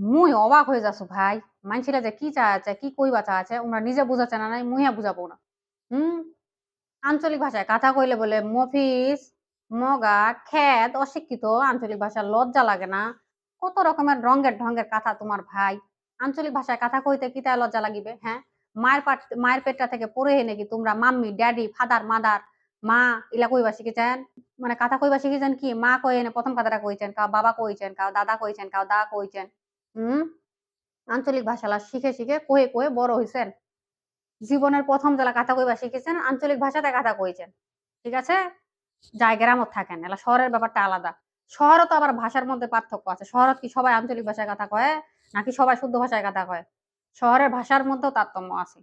মুই অবাক হয়ে যাচ্ছ, ভাই। মানুষেরা যে কি চাচ্ছে কি কইবা চাচ্ছে ওরা নিজে বুঝাচ্ছে না নাই মুইয়া বুঝাবো না। হুম? আঞ্চলিক ভাষায় কথা কইলে বলে মফিস মগা, খ্যাত, অশিক্ষিত, আঞ্চলিক ভাষার লজ্জা লাগে না। কত রকমের রঙের ঢঙ্গের কথা তোমার ভাই। আঞ্চলিক ভাষায় কথা কইতে কি তাই লজ্জা লাগিবে হ্যাঁ? মায়ের পাট মায়ের পেটটা থেকে পড়ে এনে কি তোমরা মাম্মি, ড্যাডি, ফাদার, মাদার, মা ইলা কইবা শিখেছেন? মানে কথা কইবা শিখেছেন কি? মা কই এনে প্রথম কথাটা কইছেন, কাউ বাবা কইছেন, কাউ দাদা কইছেন, কাউ দা কইছেন। হুম? আঞ্চলিক ভাষালা শিখে শিখে কয়ে কয়ে বড় হইছেন। জীবনের প্রথম জেলা কথা কইবা শিখেছেন, আঞ্চলিক ভাষাতে কথা কইছেন। ঠিক আছে? যাই গ্রামত থাকেন, এলা শহরের ব্যাপারটা আলাদা। শহরও তো আবার ভাষার মধ্যে পার্থক্য আছে। শহরত কি সবাই আঞ্চলিক ভাষায় কথা কয়, নাকি সবাই শুদ্ধ ভাষায় কথা কয়? শহরের ভাষার মধ্যেও তারতম্য আছে।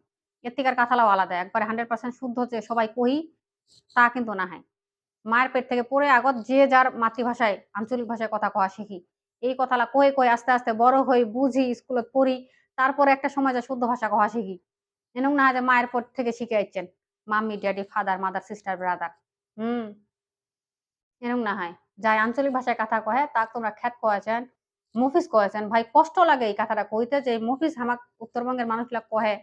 এর থেকে কথালাও আলাদা। একবার হান্ড্রেড পার্সেন্ট শুদ্ধ যে সবাই কহি, তা কিন্তু না হয় মায়ের পেট থেকে পড়ে আগত যে যার মাতৃভাষায়, আঞ্চলিক ভাষায় কথা কওয়া শিখি। এই কথালা কয়ে কয়ে আস্তে আস্তে বড় হই, বুঝি স্কুলত পড়ি, তারপরে একটা সময় যে শুদ্ধ ভাষা কওয়া শিখি। এরকম না যে মায়ের পর থেকে শিখে আসছেন mummy, daddy, father, mother, sister, brother. হুম। এরকম না হয়, যাই আঞ্চলিক ভাষায় কথা কহে, তা তোমরা খ্যাত কয়েছেন মফিস কয়েছেন। ভাই, কষ্ট লাগে এই কথাটা কইতে যে মফিস আমাক উত্তরবঙ্গের মানুষগুলা কহে।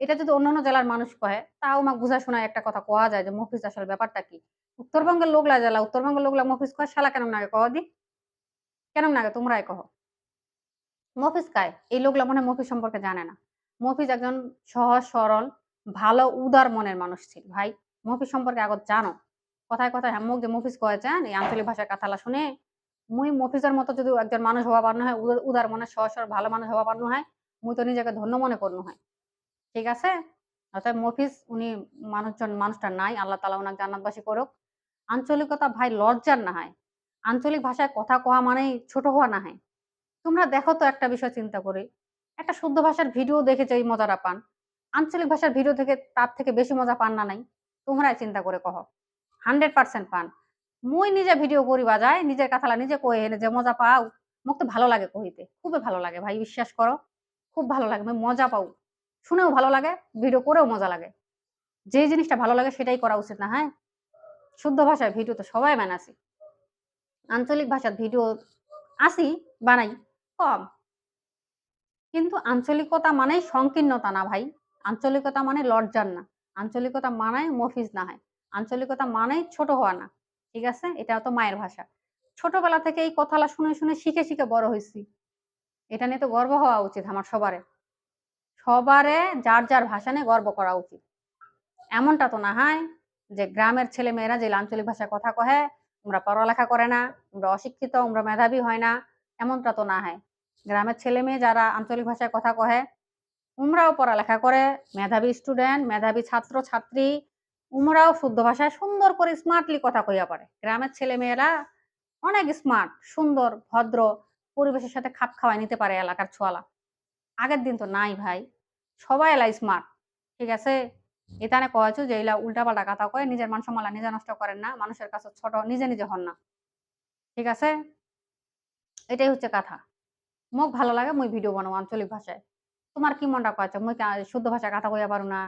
এটা যদি অন্যান্য জেলার মানুষ কহে তাও আমাকে বুঝা শোনায় একটা কথা কোয়া যায় যে মফিস আসলে ব্যাপারটা কি? উত্তরবঙ্গের লোকলা জেলা, উত্তরবঙ্গের লোকলা মফিস কয়, শালা কেন নাগে কহ দি। কেন নাগে? তোমরাই কহ। মফিস কায় এই লোকলা মনে মফিস সম্পর্কে জানে না। মফিজ একজন সহজ, সরল, ভালো, উদার মনের মানুষ ছিল। ভাই, মফিজ সম্পর্কে আগত জানো? কথায় কথায় হ্যামক যে মফিজ কয়েছেন, এই আঞ্চলিক ভাষার কথালা শুনে মুই মফিজের মতো যদি একজন মানুষ হওয়া পারনো হয় উদার- উদার মনে সহজ, সরল, ভালো মানুষ হওয়া পারনো হয়, মুই তো নিজেকে ধন্য মনে করনো হয়। ঠিক আছে? অর্থাৎ মফিজ, উনি মানুষজন, মানুষটা নাই। আল্লাহ তালা ওনাকে জান্নাতবাসী করুক। আঞ্চলিকতা ভাই লজ্জার না হয়। আঞ্চলিক ভাষায় কথা কওয়া মানেই ছোট হওয়া না হয়। তোমরা দেখো তো একটা বিষয় চিন্তা করে। একটা শুদ্ধ ভাষার ভিডিও দেখে যে এই মজাটা পান আঞ্চলিক ভাষার ভিডিও থেকে তার থেকে বেশি মজা পান না নাই? তোমরাই চিন্তা করে কহ। হান্ড্রেড পার্সেন্ট পান। মুই নিজে ভিডিও করি বাজায়, নিজের কথালা নিজে কয়ে এনে যে মজা পাও, মোক তো ভালো লাগে কহিতে। খুবই ভালো লাগে ভাই, বিশ্বাস করো। খুব ভালো লাগে আমি মজা পাও। শুনেও ভালো লাগে, ভিডিও করেও মজা লাগে। যে জিনিসটা ভালো লাগে সেটাই করা উচিত না হ্যাঁ? শুদ্ধ ভাষায় ভিডিও তো সবাই বানাসি আঞ্চলিক ভাষার ভিডিও আসি বানাই, কম। কিন্তু আঞ্চলিকতা মানেই সংকীর্ণতা না ভাই। আঞ্চলিকতা মানে লজ্জার না। আঞ্চলিকতা মানায় মফিজ না হয়। আঞ্চলিকতা মানেই ছোট হওয়া না। ঠিক আছে? এটা তো মায়ের ভাষা। ছোটবেলা থেকে এই কথাটা শুনে শুনে শিখে শিখে বড় হয়েছি। এটা নিয়ে তো গর্ব হওয়া উচিত আমার সবারে। সবারে যার যার ভাষা নিয়ে গর্ব করা উচিত। এমনটা তো না হয় যে গ্রামের ছেলে মেয়েরা যে আঞ্চলিক ভাষায় কথা কহে আমরা পড়ালেখা করে না আমরা অশিক্ষিত আমরা মেধাবী হয় না, এমনটা তো না হয়। গ্রামের ছেলে মেয়ে যারা আঞ্চলিক ভাষায় কথা কহে, উমরাও পড়ালেখা করে, মেধাবী স্টুডেন্ট মেধাবী ছাত্র, ছাত্রী, উমরাও শুদ্ধ ভাষায় সুন্দর করে স্মার্টলি কথা কইয়া পারে গ্রামের ছেলে মেয়েরা অনেক স্মার্ট সুন্দর, ভদ্র, পরিবেশের সাথে খাপ খাওয়াই নিতে পারে এলাকার ছোয়ালা। আগের দিন তো নাই ভাই, সবাই এলাই স্মার্ট ঠিক আছে? এখানে কয়েছো যে এলা উল্টাপাল্টা কথা কয়ে, নিজের মান সম্মান নিজে নষ্ট করেন না, মানুষের কাছে ছোট, নিজে নিজে হন না। ঠিক আছে? এটাই হচ্ছে কথা। মোক ভালো লাগে মুই ভিডিও বানাবো আঞ্চলিক ভাষায়। তোমার কি মনটা কয়েছে মুই শুদ্ধ ভাষায় কথা কইয়া পারো না।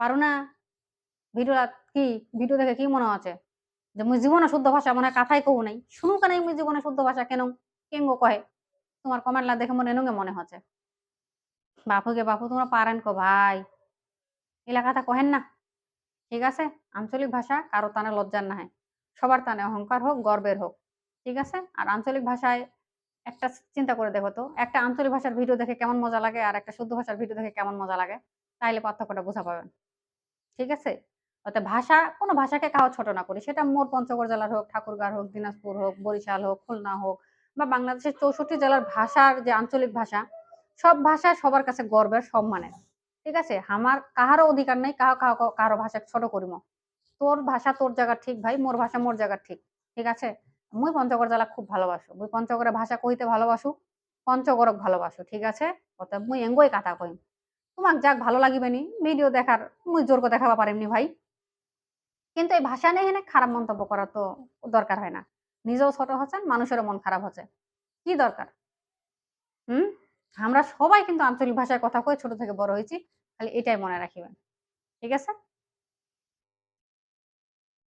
পারো না? ভিডিও কি, ভিডিও দেখে কি মনে আছে? যে, মুই জীবনে শুদ্ধ ভাষা মনে হয় কথাই কহু নাই। শুনু কেন মুই জীবনে শুদ্ধ ভাষা কেন? কেঙ্গো কহে? তোমার কমেন্ট লা দেখে মনে এনুগে মনে হচ্ছে। বাপুকে বাপু, তোমরা পারেন কো ভাই? এলাকাটা কহেন না। ঠিক আছে? আঞ্চলিক ভাষা কারও টানে লজ্জার না হয় সবার টানে অহংকার হোক, গর্বের হোক। ঠিক আছে? আর আঞ্চলিক ভাষায় একটা চিন্তা করে দেখো তো, একটা আঞ্চলিক ভাষার ভিডিও দেখে কেমন মজা লাগে আর একটা শুদ্ধ ভাষার ভিডিও দেখে কেমন মজা লাগে? তাইলে পার্থক্যটা বোঝা পাবেন। ঠিক আছে? অর্থাৎ ভাষা, কোনো ভাষাকে কাউ ছোট না করি। সেটা মোর পঞ্চগড় জেলার হোক, ঠাকুরগাঁর হোক, দিনাজপুর হোক, বরিশাল হোক, খুলনা হোক বা বাংলাদেশের চৌষট্টি জেলার ভাষার যে আঞ্চলিক ভাষা, সব ভাষা সবার কাছে গর্বের, সম্মানের। ঠিক আছে? আমার কাহারও অধিকার নাই, কাহো কাহো কারও ভাষা ছোট করিম। তোর ভাষা তোর জায়গা ঠিক ভাই, মোর ভাষা মোর জায়গা ঠিক ঠিক আছে? মুই পঞ্চগড় জেলা খুব ভালোবাসো, মুই পঞ্চগড়ের ভাষা কইতে ভালোবাসো, পঞ্চগড়ক ভালোবাসো, ঠিক আছে? অতএব মুই এঙ্গই কথা কইম। তোমাক যাক ভালো লাগিবে নি, ভিডিও দেখার, মুই জোর করে দেখাবা পারিমনি ভাই। কিন্তু এই ভাষা নিয়ে খারাপ মন্তব্য করা তো দরকার হয় না। নিজেও ছোট হচ্ছেন, মানুষেরও মন খারাপ হচ্ছে। কি দরকার? হুম? আমরা সবাই কিন্তু আঞ্চলিক ভাষায় কথা কয়ে ছোট থেকে বড় হয়েছি খালি এটাই মনে রাখিবেন। ঠিক আছে?